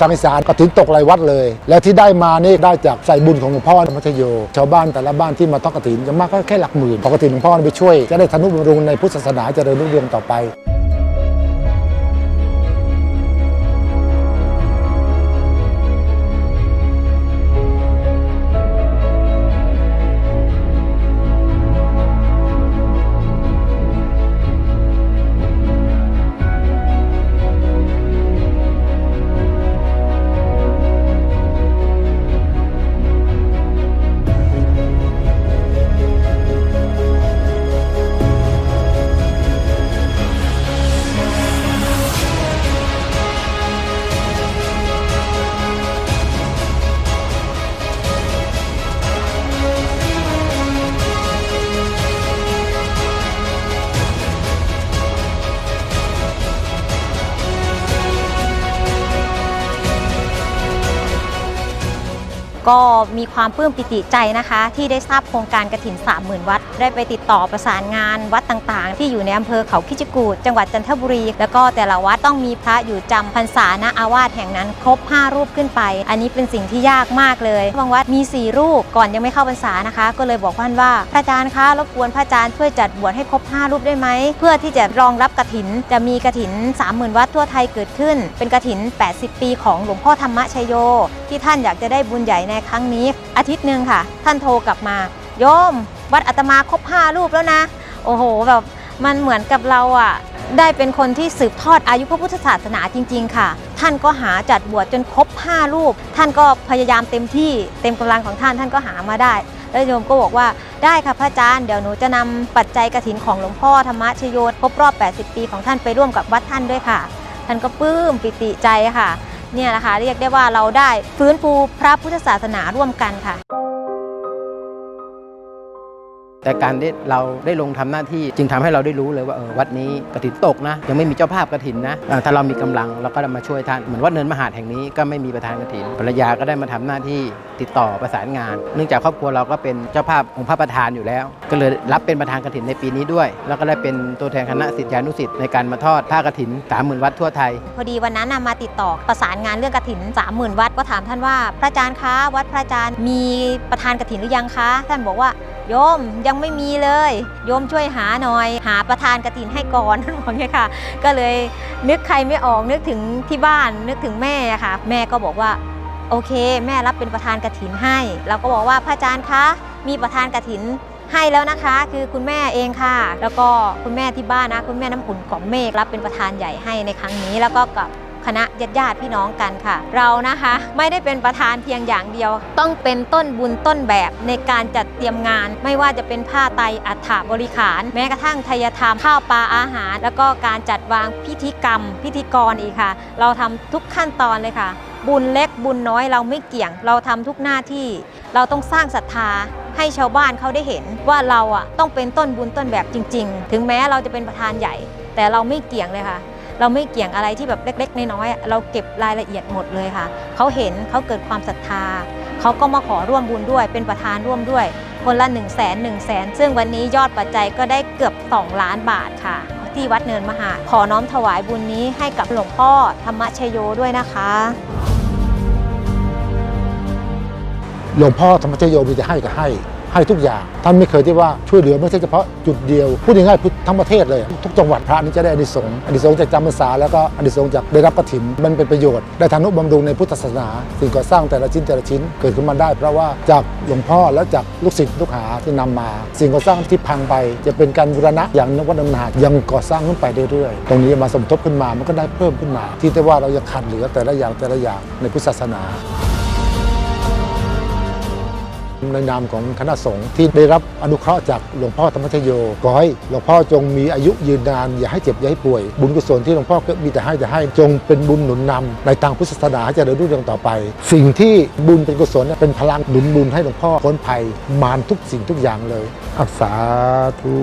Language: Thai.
ทางอีสานก็ถึงตกรายวัดเลย แล้วที่ได้มานี่ได้จากใส่บุญของหลวงพ่อธรรมชโย ชาวบ้านแต่ละบ้านที่มาทอดกระถินจะมากก็แค่หลักหมื่นปกติหลวงพ่อไปช่วยจะได้ทนุบำรุงในพุทธศาสนาเจริญรุ่งเรืองต่อไป ก็มีความปลื้มปิติใจนะคะ ที่ได้ทราบโครงการกระถิน 30,000 วัด ได้ไปติดต่อประสานงานวัดต่างๆ ที่อยู่ในอำเภอเขาคิจกูดจังหวัดจันทบุรี แล้วก็แต่ละวัดต้องมีพระอยู่จำพรรษาณอาวาสแห่งนั้นครบ 5 รูปขึ้นไป อันนี้เป็นสิ่งที่ยากมากเลยบางวัดมี 4 รูปก่อนยังไม่เข้าพรรษานะคะ ก็เลยบอกท่านว่าพระอาจารย์คะรบกวนพระอาจารย์ช่วยจัดบวชให้ครบ 5 รูปได้ไหมเพื่อที่จะรองรับกระถิน จะมีกระถิน 30,000 วัดทั่วไทยเกิดขึ้น เป็นกระถิน 80 ปีของหลวงพ่อธรรมชโย ที่ท่านอยากจะได้บุญใหญ่ในครั้งนี้ อาทิตย์หนึ่งค่ะ ท่านโทรกลับมา โยม วัดอาตมาครบ5รูปแล้วนะ โอ้โหแบบมันเหมือนกับเราอะได้เป็นคนที่สืบทอดอายุพระพุทธศาสนาจริง ๆ ค่ะ ท่านก็หาจัดบวชจนครบ5รูป ท่านก็พยายามเต็มที่เต็มกำลังของท่านท่านก็หามาได้ แล้วโยมก็บอกว่าได้ค่ะพระอาจารย์เดี๋ยวหนูจะนำปัจจัยกระถินของหลวงพ่อธรรมชโยครบรอบ 80 ปีของท่านไปร่วมกับวัดท่านด้วยค่ะ ท่านก็ปลื้มปิติใจค่ะ เนี่ยนะคะเรียกได้ว่าเราได้ฟื้นฟูพระพุทธศาสนาร่วมกันค่ะ แต่การที่เราได้ลงทำหน้าที่ จึงทำให้เราได้รู้เลยว่าเออวัดนี้กระถินตกนะ ยังไม่มีเจ้าภาพกระถินนะถ้าเรามีกำลังเราก็จะมาช่วยท่านเหมือนวัดเนินมหาดแห่งนี้ก็ไม่มีประธานกระถินภรรยาก็ได้มาทำหน้าที่ติดต่อประสานงาน เนื่องจากครอบครัวเราก็เป็นเจ้าภาพองค์พระประธานอยู่แล้ว ก็เลยรับเป็นประธานกระถินในปีนี้ด้วย แล้วก็ได้เป็นตัวแทนคณะศิษยานุศิษย์ในการมาทอดผ้ากระถินสามหมื่นวัดทั่วไทย พอดีวันนั้นน่ะมาติดต่อประสานงานเรื่องกระถิน30,000วัดก็ถามท่านว่าพระอาจารย์คะวัดพระอาจารย์มีประธานกระถินหรือยังคะ ท่านบอกว่า โยมยังไม่มีเลย โยมช่วยหาหน่อย หาประธานกระถินให้ก่อนท่านบอกอย่างนี้ค่ะ ก็เลยนึกใครไม่ออกนึกถึงที่บ้านนึกถึงแม่ค่ะ แม่ก็บอกว่าโอเค แม่รับเป็นประธานกระถินให้ เราก็บอกว่าพระอาจารย์คะมีประธานกระถินให้แล้วนะคะ คือคุณแม่เองค่ะ แล้วก็คุณแม่ที่บ้านนะ คุณแม่น้ำอุ่นกล่อมเมฆรับเป็นประธานใหญ่ให้ในครั้งนี้แล้วก็กับ คณะญาติญาติพี่น้องกันค่ะ เรานะคะไม่ได้เป็นประธานเพียงอย่างเดียว ต้องเป็นต้นบุญต้นแบบในการจัดเตรียมงาน ไม่ว่าจะเป็นผ้าไตอัฐบริขาร แม้กระทั่งทายธรรมข้าวปลาอาหาร แล้วก็การจัดวางพิธีกรรม พิธีกรอีกค่ะ เราทำทุกขั้นตอนเลยค่ะ บุญเล็กบุญน้อยเราไม่เกี่ยง เราทำทุกหน้าที่เราต้องสร้างศรัทธาให้ชาวบ้านเขาได้เห็นว่าเราอะต้องเป็นต้นบุญต้นแบบจริง ๆ ถึงแม้เราจะเป็นประธานใหญ่ แต่เราไม่เกี่ยงเลยค่ะ เราไม่เกี่ยงอะไรที่แบบเล็กๆน้อยๆเราเก็บรายละเอียดหมดเลยค่ะเขาเห็นเขาเกิดความศรัทธาเขาก็มาขอร่วมบุญด้วย เป็นประธานร่วมด้วย คนละ1นึ่งแสนหนึ่งแสนซึ่งวันนี้ยอดปัจจัยก็ได้เกือบ 2 ล้านบาทค่ะ ที่วัดเนินมหา ขอน้อมถวายบุญนี้ให้กับหลวงพ่อธรรมชโยด้วยนะคะหลวงพ่อธรรมชโยมีแต่ให้ก็ให้ ให้ทุกอย่าง ท่านไม่เคยที่ว่าช่วยเหลือไม่ใช่เฉพาะจุดเดียว พูดง่ายๆทั้งประเทศเลย ทุกจังหวัดพระนี่จะได้อานิสงส์อานิสงส์จากจำพรรษาแล้วก็อานิสงส์จากได้รับกฐินมันเป็นประโยชน์ได้ทานุบำรุงในพุทธศาสนา สิ่งก่อสร้างแต่ละชิ้นแต่ละชิ้นเกิดขึ้นมาได้ เพราะว่าจากหลวงพ่อแล้วจากลูกศิษย์ลูกหาที่นำมา สิ่งก่อสร้างที่พังไป จะเป็นการบูรณะอย่างนวัดนนายังก่อสร้างขึ้นไปเรื่อยๆ ตรงนี้มาสมทบขึ้นมามันก็ได้เพิ่มขึ้นมา ที่ได้ว่าเรายังขาดเหลือแต่ละอย่างแต่ละอย่างในพุทธศาสนา ในนามของคณะสงฆ์ที่ได้รับอนุเคราะห์จากหลวงพ่อธรรมชโยขอให้หลวงพ่อจงมีอายุยืนนาน อย่าให้เจ็บอย่าให้ป่วย บุญกุศลที่หลวงพ่อมีแต่ให้แต่ให้จงเป็นบุญหนุนนำในทางพุทธศาสนาให้เจะเดินรุ่งเรืองต่อไป สิ่งที่บุญเป็นกุศลเป็นพลังหนุนบุญให้หลวงพ่อพ้นภัยมารทุกสิ่งทุกอย่างเลยอัสสาทุ